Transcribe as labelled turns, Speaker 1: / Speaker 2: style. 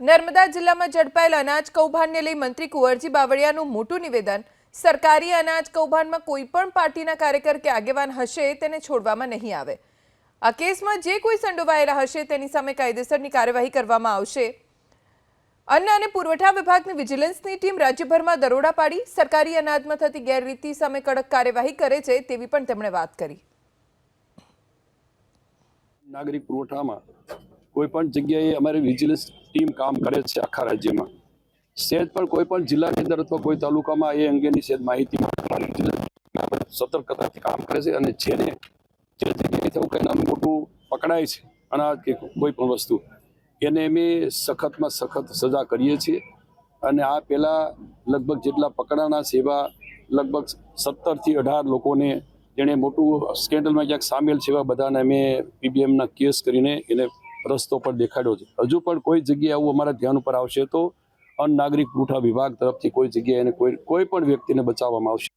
Speaker 1: નર્મદા જિલ્લામાં ઝડપાયેલ અનાજ કૌભાંડને લઈ મંત્રી કુંવરજી બાવળિયાનું મોટું નિવેદન. સરકારી અનાજ કૌભાંડમાં કોઈ પણ પાર્ટીના કાર્યકર કે આગેવાન હશે તેને છોડવામાં નહીં આવે. આ કેસમાં જે કોઈ સંડોવાયેલા હશે તેની સામે કાયદેસરની કાર્યવાહી કરવામાં આવશે. અન્ન અને પુરવઠા વિભાગની વિજિલન્સની ટીમ રાજ્યભરમાં દરોડા પાડી, સરકારી અનાજમાં થતી ગેરરીતિ સામે કડક કાર્યવાહી કરે છે તેવી પણ તેમણે વાત કરી.
Speaker 2: નાગરિક પુરવઠામાં કોઈ પણ જગ્યાએ અમારી વિજિલન્સ ટીમ કામ કરે છે આખા રાજ્યમાં. સેજ પણ કોઈ પણ જિલ્લાની અંદર અથવા કોઈ તાલુકામાં એ અંગેની સેજ માહિતી સતર્કતાથી કામ કરે છે અને જેને જે જગ્યાએથી આવું કંઈ નાનું મોટું પકડાય છે, અનાજ કે કોઈ પણ વસ્તુ, એને અમે સખતમાં સખત સજા કરીએ છીએ. અને આ પહેલાં લગભગ જેટલા પકડાના સેવા લગભગ સત્તરથી અઢાર લોકોને જેણે મોટું સ્કેન્ડલમાં ક્યાંક સામેલ છે એવા બધાને અમે પીબીએમના કેસ કરીને એને રસ્તો પર દેખાડ્યો છે. હજુ પણ કોઈ જગ્યાએ આવું અમારા ધ્યાન ઉપર આવશે તો અન્ન નાગરિક પુરવઠા વિભાગ તરફથી કોઈ જગ્યાએ કોઈ કોઈ પણ વ્યક્તિને બચાવવામાં આવશે.